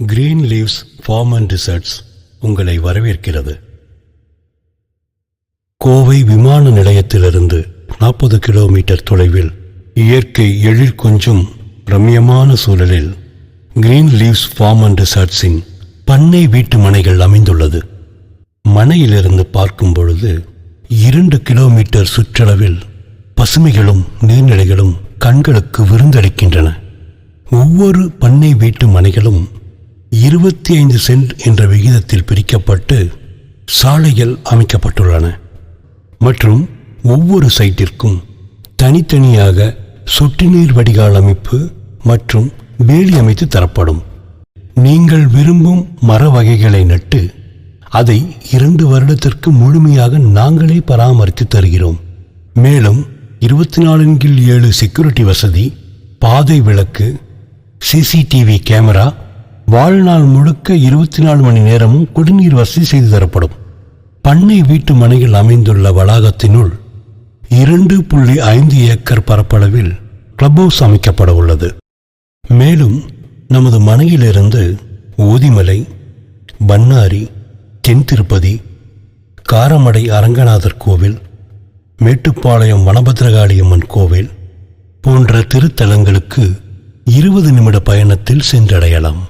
Green leaves farm and resorts உங்களை வரவேற்கிறது. கோவை விமான நிலையத்திலிருந்து நாற்பது கிலோமீட்டர் தொலைவில் இயற்கை எழில் கொஞ்சும் ரம்யமான சூழலில் கிரீன் லீவ்ஸ் ஃபார்ம் அண்ட் ரிசர்ட்ஸின் பண்ணை வீட்டு மனைகள் அமைந்துள்ளது. மனையிலிருந்து பார்க்கும் பொழுது இரண்டு கிலோமீட்டர் சுற்றளவில் பசுமைகளும் நீர்நிலைகளும் கண்களுக்கு விருந்தளிக்கின்றன. ஒவ்வொரு பண்ணை வீட்டு மனைகளும் இருபத்தி ஐந்து சென்ட் என்ற விகிதத்தில் பிரிக்கப்பட்டு சாலைகள் அமைக்கப்பட்டுள்ளன. மற்றும் ஒவ்வொரு சைட்டிற்கும் தனித்தனியாக சொட்டு நீர் வடிகால் அமைப்பு மற்றும் வேலி அமைத்து தரப்படும். நீங்கள் விரும்பும் மர வகைகளை நட்டு அதை இரண்டு வருடத்திற்கு முழுமையாக நாங்களே பராமரித்து தருகிறோம். மேலும் இருபத்தி நாலின் கீழ் ஏழு செக்யூரிட்டி வசதி பாதை விளக்கு சிசிடிவி கேமரா வாழ்நாள் முழுக்க இருபத்தி நாலு மணி நேரமும் குடிநீர் வசதி செய்து தரப்படும். பண்ணை வீட்டு மனையில் அமைந்துள்ள வளாகத்தினுள் இரண்டு புள்ளி ஐந்து ஏக்கர் பரப்பளவில் கிளப் ஹவுஸ் அமைக்கப்பட உள்ளது. மேலும் நமது மனையிலிருந்து ஊதிமலை பன்னாரி தென் திருப்பதி காரமடை அரங்கநாதர் கோவில் மேட்டுப்பாளையம் வனபத்ரகாளியம்மன் கோவில் போன்ற திருத்தலங்களுக்கு இருபது நிமிட பயணத்தில் சென்றடையலாம்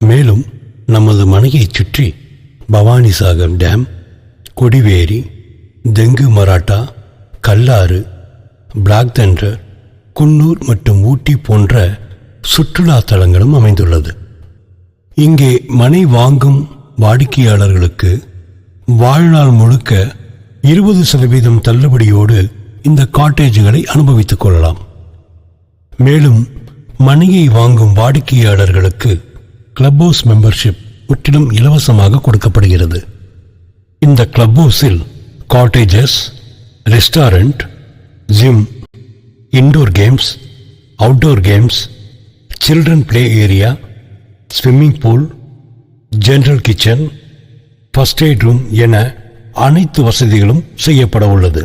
மேலும் நமது மனையைச் சுற்றி Bhavanisagar dam Kodiveri Thengumarahada Kallar black thunder Coonoor மற்றும் ஊட்டி போன்ற சுற்றுலா தலங்களும் அமைந்துள்ளது. இங்கே மனை வாங்கும் வாடிக்கையாளர்களுக்கு வாழ்நாள் முழுக்க இருபது சதவீதம் தள்ளுபடியோடு இந்த காட்டேஜுகளை அனுபவித்துக் கொள்ளலாம். மேலும் மனையை வாங்கும் வாடிக்கையாளர்களுக்கு கிளப் ஹவுஸ் மெம்பர்ஷிப் முற்றிலும் இலவசமாக கொடுக்கப்படுகிறது. இந்த கிளப் ஹவுஸில் cottages restaurant gym indoor games outdoor games children play area swimming pool general kitchen first aid room என அனைத்து வசதிகளும் செய்யப்பட உள்ளது.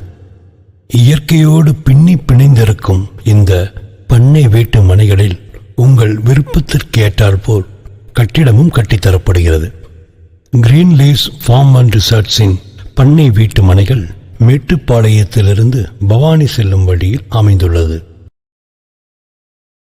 இயற்கையோடு பின்னி பிணைந்திருக்கும் இந்த பண்ணை வீட்டு மனைகளில் உங்கள் விருப்பத்திற்கு போல் கட்டிடமும் கட்டித்தரப்படுகிறது. கிரீன் லீவ்ஸ் ஃபார்ம் அண்ட் ரிசர்ட்ஸின் பண்ணை வீட்டு மனைகள் மேட்டுப்பாளையத்திலிருந்து பவானி செல்லும் வழியில் அமைந்துள்ளது.